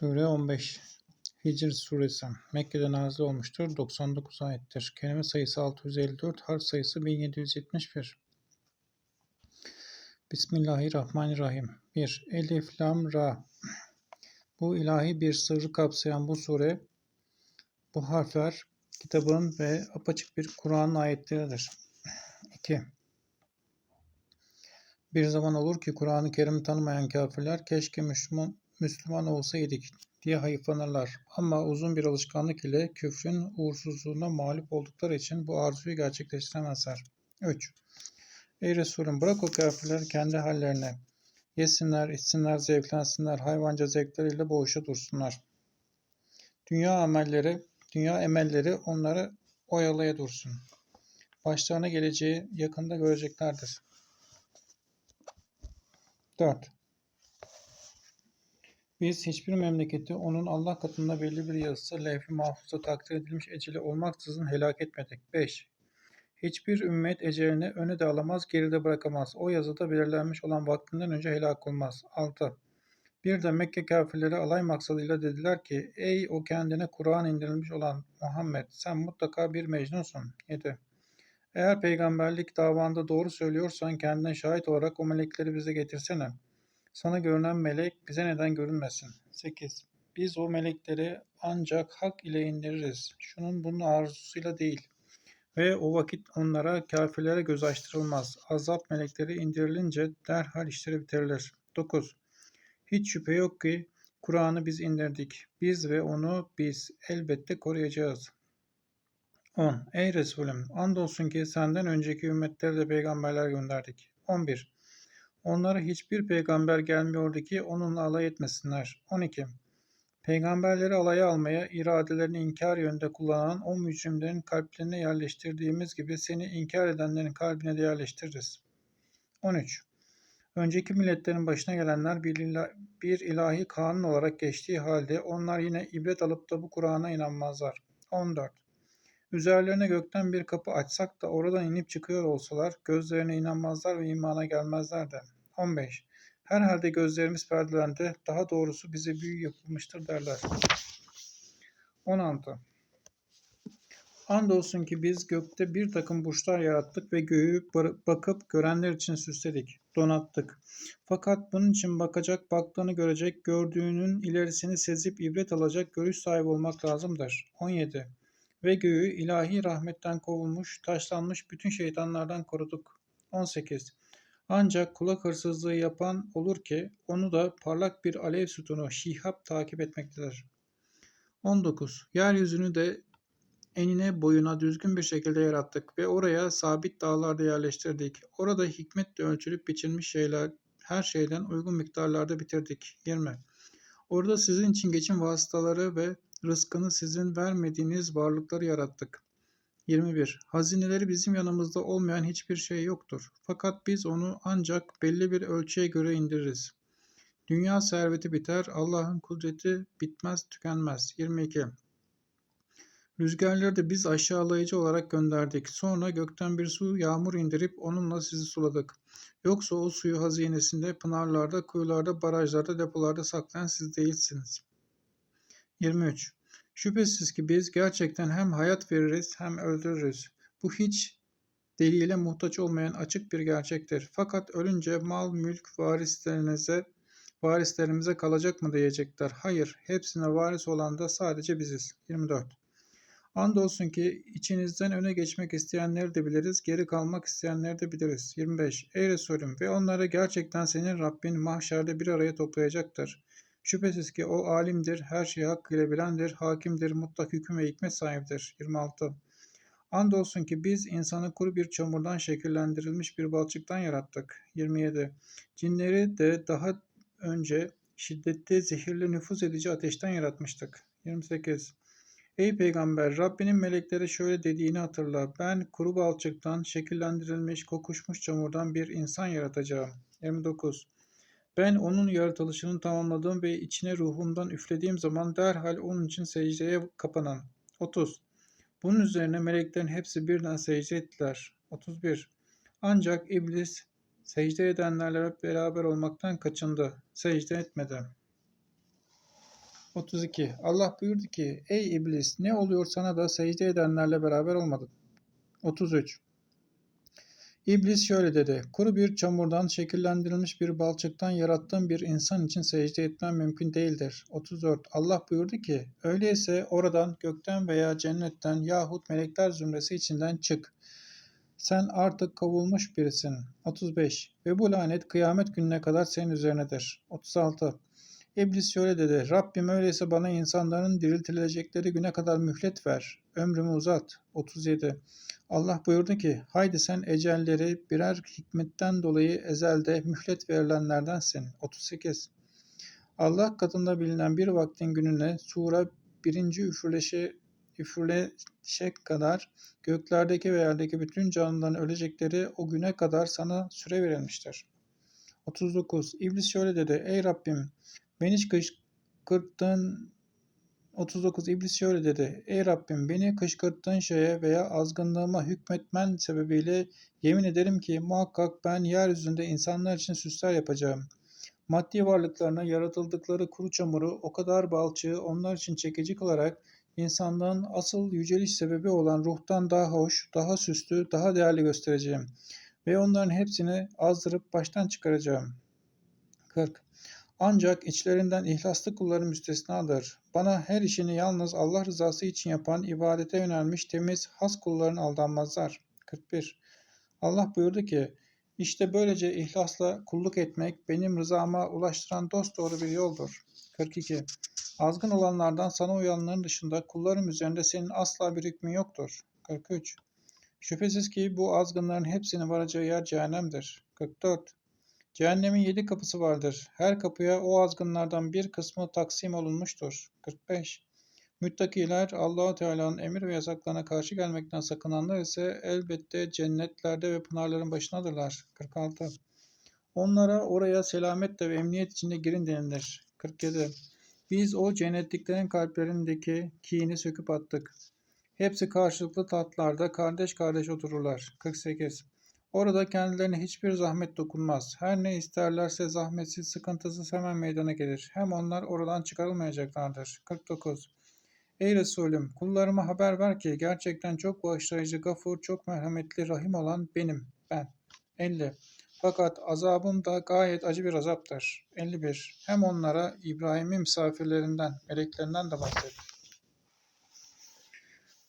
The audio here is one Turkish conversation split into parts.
Sure 15 Hicr suresi Mekke'de nazil olmuştur. 99 ayettir. Kelime sayısı 654, harf sayısı 1771. Bismillahirrahmanirrahim. 1. Elif, Lam, Ra. Bu ilahi bir sırrı kapsayan bu sure, bu harfler kitabın ve apaçık bir Kur'an'ın ayetleridir. 2. Bir zaman olur ki Kur'an-ı Kerim'i tanımayan kafirler keşke Müslüman, Müslüman olsaydık diye hayıflanırlar. Ama uzun bir alışkanlık ile küfrün uğursuzluğuna mağlup oldukları için bu arzuyu gerçekleştiremezler. 3. Ey Resulüm bırak o kafirleri kendi hallerine. Yesinler, içsinler, zevklensinler, hayvanca zevkleriyle boğuşa dursunlar. Dünya amelleri, dünya emelleri onları oyalaya dursun. Başlarına geleceği yakında göreceklerdir. 4. Biz hiçbir memleketi onun Allah katında belli bir yazısı levh-i mahfuzda takdir edilmiş eceli olmaksızın helak etmedik. 5. Hiçbir ümmet ecelini öne de alamaz, geride bırakamaz. O yazıda belirlenmiş olan vaktinden önce helak olmaz. 6. Bir de Mekke kafirleri alay maksadıyla dediler ki, Ey o kendine Kur'an indirilmiş olan Muhammed, sen mutlaka bir mecnunsun. 7. Eğer peygamberlik davanda doğru söylüyorsan kendine şahit olarak o melekleri bize getirsene. Sana görünen melek bize neden görünmesin? 8. Biz o melekleri ancak hak ile indiririz. Şunun bunun arzusuyla değil. Ve o vakit onlara kafirlere göz açtırılmaz. Azap melekleri indirilince derhal işleri bitirilir. 9. Hiç şüphe yok ki Kur'an'ı biz indirdik. Biz ve onu biz elbette koruyacağız. 10. Ey Resulüm! Andolsun ki senden önceki ümmetlere de peygamberler gönderdik. 11. Onlara hiçbir peygamber gelmiyordu ki onunla alay etmesinler. 12. Peygamberleri alaya almaya, iradelerini inkar yönde kullanan o mücrimlerin kalplerine yerleştirdiğimiz gibi seni inkar edenlerin kalbine de yerleştiririz. 13. Önceki milletlerin başına gelenler bir, ila, bir ilahi kanun olarak geçtiği halde onlar yine ibret alıp da bu Kur'an'a inanmazlar. 14. Üzerlerine gökten bir kapı açsak da oradan inip çıkıyor olsalar gözlerine inanmazlar ve imana gelmezler de. 15. Herhalde gözlerimiz perdelendi, daha doğrusu bize büyü yapılmıştır derler. 16. Andolsun ki biz gökte bir takım burçlar yarattık ve göğü bakıp görenler için süsledik, donattık. Fakat bunun için bakacak, baktığını görecek, gördüğünün ilerisini sezip ibret alacak görüş sahibi olmak lazımdır. 17 ve göğü ilahi rahmetten kovulmuş, taşlanmış bütün şeytanlardan koruduk. 18. Ancak kulak hırsızlığı yapan olur ki onu da parlak bir alev sütunu şihab takip etmektedir. 19. Yeryüzünü de enine boyuna düzgün bir şekilde yarattık ve oraya sabit dağlarda yerleştirdik. Orada hikmetle ölçülüp biçilmiş şeyler her şeyden uygun miktarlarda bitirdik. 20. Orada sizin için geçim vasıtaları ve rızkını sizin vermediğiniz varlıkları yarattık. 21. Hazineleri bizim yanımızda olmayan hiçbir şey yoktur. Fakat biz onu ancak belli bir ölçüye göre indiririz. Dünya serveti biter, Allah'ın kudreti bitmez, tükenmez. 22. Rüzgarları da biz aşağılayıcı olarak gönderdik. Sonra gökten bir su yağmur indirip onunla sizi suladık. Yoksa o suyu hazinesinde, pınarlarda, kuyularda, barajlarda, depolarda saklayan siz değilsiniz. 23. Şüphesiz ki biz gerçekten hem hayat veririz hem öldürürüz. Bu hiç delile muhtaç olmayan açık bir gerçektir. Fakat ölünce mal, mülk varislerinize, varislerimize kalacak mı diyecekler. Hayır, hepsine varis olan da sadece biziz. 24. Andolsun ki içinizden öne geçmek isteyenleri de biliriz, geri kalmak isteyenleri de biliriz. 25. Ey Resulüm ve onları gerçekten senin Rabbin mahşerde bir araya toplayacaktır. Şüphesiz ki o alimdir, her şeyi hakkıyla bilendir, hakimdir, mutlak hüküm ve hikmet sahibidir. 26. Andolsun ki biz insanı kuru bir çamurdan şekillendirilmiş bir balçıktan yarattık. 27. Cinleri de daha önce şiddetli, zehirli, nüfuz edici ateşten yaratmıştık. 28. Ey peygamber Rabbinin melekleri şöyle dediğini hatırla. Ben kuru balçıktan şekillendirilmiş, kokuşmuş çamurdan bir insan yaratacağım. 29. Ben onun yaratılışını tamamladığım ve içine ruhumdan üflediğim zaman derhal onun için secdeye kapanan. 30. Bunun üzerine meleklerin hepsi birden secde ettiler. 31. Ancak iblis secde edenlerle beraber olmaktan kaçındı. Secde etmedi. 32. Allah buyurdu ki, Ey iblis ne oluyor sana da secde edenlerle beraber olmadın? 33. İblis şöyle dedi, kuru bir çamurdan şekillendirilmiş bir balçıktan yarattığım bir insan için secde etmem mümkün değildir. 34. Allah buyurdu ki, öyleyse oradan gökten veya cennetten yahut melekler zümresi içinden çık. Sen artık kovulmuş birisin. 35. Ve bu lanet kıyamet gününe kadar senin üzerinedir. 36. İblis şöyle dedi. Rabbim öyleyse bana insanların diriltilecekleri güne kadar mühlet ver. Ömrümü uzat. 37. Allah buyurdu ki, haydi sen ecelleri birer hikmetten dolayı ezelde mühlet verilenlerdensin. 38. Allah katında bilinen bir vaktin gününe sura birinci üfürleşe, üfürleşe kadar göklerdeki ve yerdeki bütün canlıların ölecekleri o güne kadar sana süre verilmiştir. 39. İblis şöyle dedi. Ey Rabbim beni kışkırttığın 39 İblis şöyle dedi. Ey Rabbim beni kışkırttığın şeye veya azgınlığıma hükmetmen sebebiyle yemin ederim ki muhakkak ben yeryüzünde insanlar için süsler yapacağım. Maddi varlıklarına yaratıldıkları kuru çamuru o kadar balçığı onlar için çekici kılarak insanlığın asıl yüceliş sebebi olan ruhtan daha hoş, daha süslü, daha değerli göstereceğim. Ve onların hepsini azdırıp baştan çıkaracağım. 40. Ancak içlerinden ihlaslı kulların müstesnadır. Bana her işini yalnız Allah rızası için yapan, ibadete yönelmiş temiz, has kulların aldanmazlar. 41. Allah buyurdu ki, işte böylece ihlasla kulluk etmek benim rızama ulaştıran dosdoğru bir yoldur. 42. Azgın olanlardan sana uyanların dışında kullarım üzerinde senin asla bir hükmün yoktur. 43. Şüphesiz ki bu azgınların hepsinin varacağı yer cehennemdir. 44. Cehennemin yedi kapısı vardır. Her kapıya o azgınlardan bir kısmı taksim olunmuştur. 45. Müttakiler Allahu Teala'nın emir ve yasaklarına karşı gelmekten sakınanlar ise elbette cennetlerde ve pınarların başınadırlar. 46. Onlara oraya selametle ve emniyet içinde girin denilir. 47. Biz o cennetliklerin kalplerindeki kini söküp attık. Hepsi karşılıklı tatlarda kardeş kardeş otururlar. 48. Orada kendilerine hiçbir zahmet dokunmaz. Her ne isterlerse zahmetsiz, sıkıntısız hemen meydana gelir. Hem onlar oradan çıkarılmayacaklardır. 49. Ey Resulüm, kullarıma haber ver ki gerçekten çok bağışlayıcı, gafur, çok merhametli, rahim olan benim, ben. 50. Fakat azabım da gayet acı bir azaptır. 51. Hem onlara İbrahim'in misafirlerinden, meleklerinden de bahset.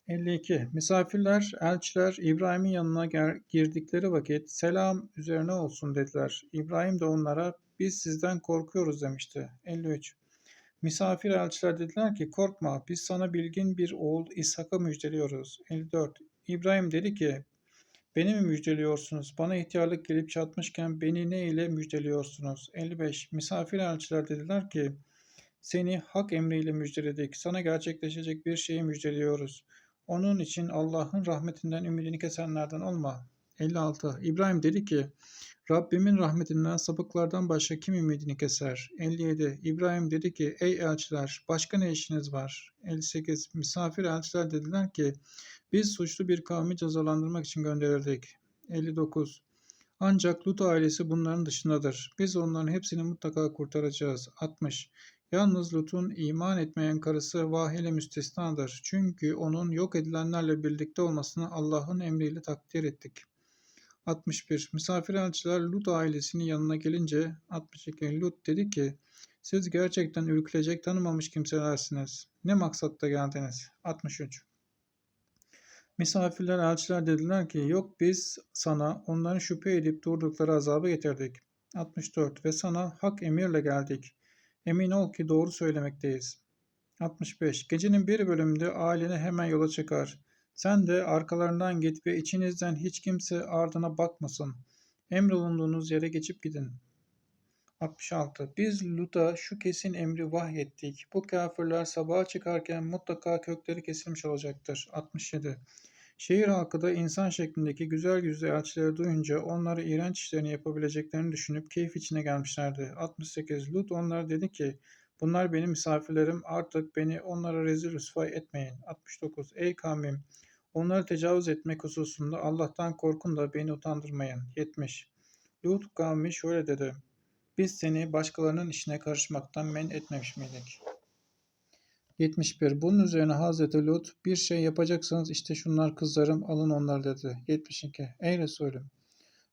52. Misafirler, elçiler İbrahim'in yanına girdikleri vakit selam üzerine olsun dediler. İbrahim de onlara biz sizden korkuyoruz demişti. 53. Misafir elçiler dediler ki korkma biz sana bilgin bir oğul İshak'ı müjdeliyoruz. 54. İbrahim dedi ki beni mi müjdeliyorsunuz? Bana ihtiyarlık gelip çatmışken beni ne ile müjdeliyorsunuz? 55. Misafir elçiler dediler ki seni hak emriyle müjdeledik. Sana gerçekleşecek bir şeyi müjdeliyoruz. Onun için Allah'ın rahmetinden ümidini kesenlerden olma. 56. İbrahim dedi ki, Rabbimin rahmetinden sapıklardan başka kim ümidini keser? 57. İbrahim dedi ki, ey elçiler, başka ne işiniz var? 58. Misafir elçiler dediler ki, biz suçlu bir kavmi cezalandırmak için gönderildik. 59. Ancak Lut ailesi bunların dışındadır. Biz onların hepsini mutlaka kurtaracağız. 60. Yalnız Lut'un iman etmeyen karısı Vahile müstesnadır. Çünkü onun yok edilenlerle birlikte olmasını Allah'ın emriyle takdir ettik. 61. Misafir elçiler Lut ailesinin yanına gelince 62. Lut dedi ki siz gerçekten ürkülecek tanımamış kimselersiniz. Ne maksatla geldiniz? 63. Misafirler elçiler dediler ki yok biz sana onların şüphe edip durdukları azabı getirdik. 64. Ve sana hak emirle geldik. Emin ol ki doğru söylemekteyiz. 65. Gecenin bir bölümünde ailene hemen yola çıkar. Sen de arkalarından git ve içinizden hiç kimse ardına bakmasın. Emrolunduğunuz yere geçip gidin. 66. Biz Lut'a şu kesin emri vahyettik. Bu kafirler sabaha çıkarken mutlaka kökleri kesilmiş olacaktır. 67. Şehir halkı da insan şeklindeki güzel yüzlü elçileri duyunca onları iğrenç işlerini yapabileceklerini düşünüp keyif içine gelmişlerdi. 68. Lut onlara dedi ki bunlar benim misafirlerim artık beni onlara rezil rüsvay etmeyin. 69. Ey kavmim onları tecavüz etmek hususunda Allah'tan korkun da beni utandırmayın. 70. Lut kavmi şöyle dedi. Biz seni başkalarının işine karışmaktan men etmemiş miydik? 71. Bunun üzerine Hazreti Lut bir şey yapacaksanız işte şunlar kızlarım alın onları dedi. 72. Ey Resulüm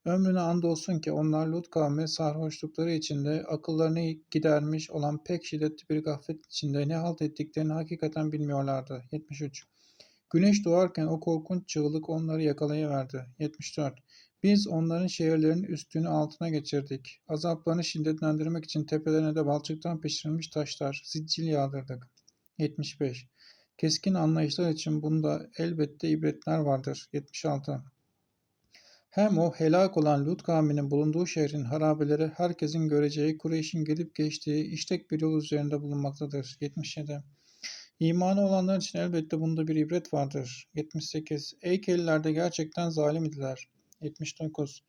ömrüne andolsun ki onlar Lut kavmi sarhoşlukları içinde akıllarını gidermiş olan pek şiddetli bir gaflet içinde ne halt ettiklerini hakikaten bilmiyorlardı. 73. Güneş doğarken o korkunç çığlık onları yakalayıverdi. 74. Biz onların şehirlerinin üstünü altına geçirdik. Azaplarını şiddetlendirmek için tepelerine de balçıktan pişirilmiş taşlar, zincil yağdırdık. 75. Keskin anlayışlar için bunda elbette ibretler vardır. 76. Hem o helak olan Lut kavminin bulunduğu şehrin harabeleri herkesin göreceği Kureyş'in gelip geçtiği işlek bir yol üzerinde bulunmaktadır. 77. İmanı olanlar için elbette bunda bir ibret vardır. 78. Eykeliler de gerçekten zalim idiler. 79.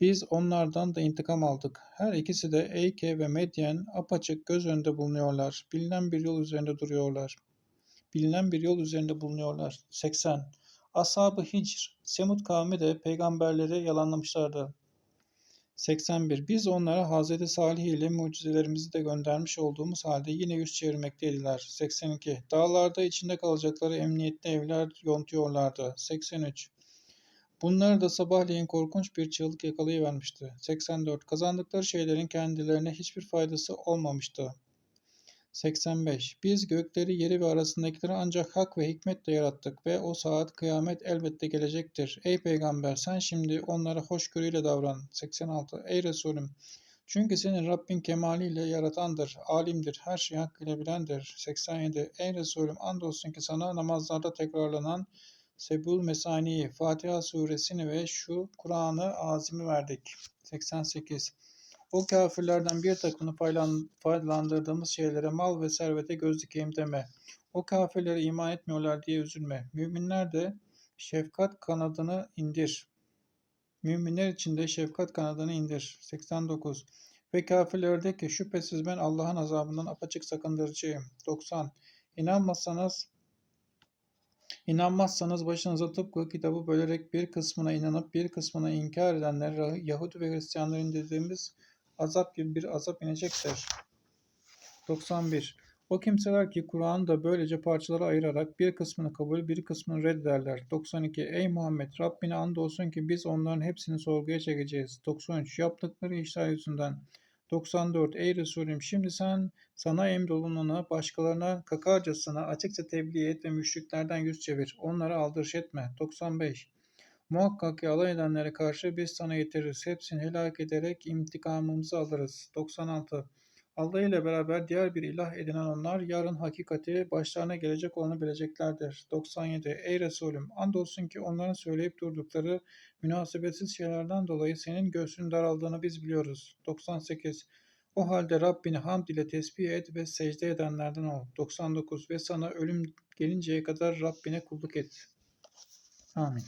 Biz onlardan da intikam aldık. Her ikisi de Eyke ve Medyen apaçık göz önünde bulunuyorlar. Bilinen bir yol üzerinde duruyorlar. Bilinen bir yol üzerinde bulunuyorlar. 80. Ashab-ı Hicr, Semud kavmi de peygamberleri yalanlamışlardı. 81. Biz onlara Hz. Salih ile mucizelerimizi de göndermiş olduğumuz halde yine yüz çevirmekteydiler. 82. Dağlarda içinde kalacakları emniyetli evler yontuyorlardı. 83. Bunları da sabahleyin korkunç bir çığlık yakalayıvermişti. 84. Kazandıkları şeylerin kendilerine hiçbir faydası olmamıştı. 85. Biz gökleri, yeri ve arasındakileri ancak hak ve hikmetle yarattık ve o saat kıyamet elbette gelecektir. Ey peygamber sen şimdi onlara hoşgörüyle davran. 86. Ey Resulüm çünkü senin Rabbin kemaliyle yaratandır, alimdir, her şeyi hakkıyla bilendir. 87. Ey Resulüm andolsun ki sana namazlarda tekrarlanan Sebul Mesani'yi, Fatiha suresini ve şu Kur'an'ı azimi verdik. 88. O kafirlerden bir takımını faydalandırdığımız şeylere mal ve servete göz dikeyim deme. O kafirlere iman etmiyorlar diye üzülme. Müminler de şefkat kanadını indir. Müminler için de şefkat kanadını indir. 89. Ve kafirlere de ki şüphesiz ben Allah'ın azabından apaçık sakındırıcıyım. 90. İnanmazsanız İnanmazsanız başınıza tıpkı kitabı bölerek bir kısmına inanıp bir kısmına inkar edenler Yahudi ve Hristiyanların indirdiğimiz azap gibi bir azap inecektir. 91. O kimseler ki Kur'an'ı da böylece parçalara ayırarak bir kısmını kabul, bir kısmını reddederler. 92. Ey Muhammed! Rabbine andolsun ki biz onların hepsini sorguya çekeceğiz. 93. Yaptıkları işler yüzünden. 94. Ey Resulüm! Şimdi sen sana emrolunanı başkalarına kakarcasına açıkça tebliğ et ve müşriklerden yüz çevir. Onlara aldırış etme. 95. Muhakkak ki alay edenlere karşı biz sana yetiririz. Hepsini helak ederek intikamımızı alırız. 96. Allah ile beraber diğer bir ilah edinen onlar yarın hakikati başlarına gelecek olanı bileceklerdir. 97. Ey Resulüm andolsun ki onların söyleyip durdukları münasebetsiz şeylerden dolayı senin göğsün daraldığını biz biliyoruz. 98. O halde Rabbini hamd ile tesbih et ve secde edenlerden ol. 99. Ve sana ölüm gelinceye kadar Rabbine kulluk et. Amin.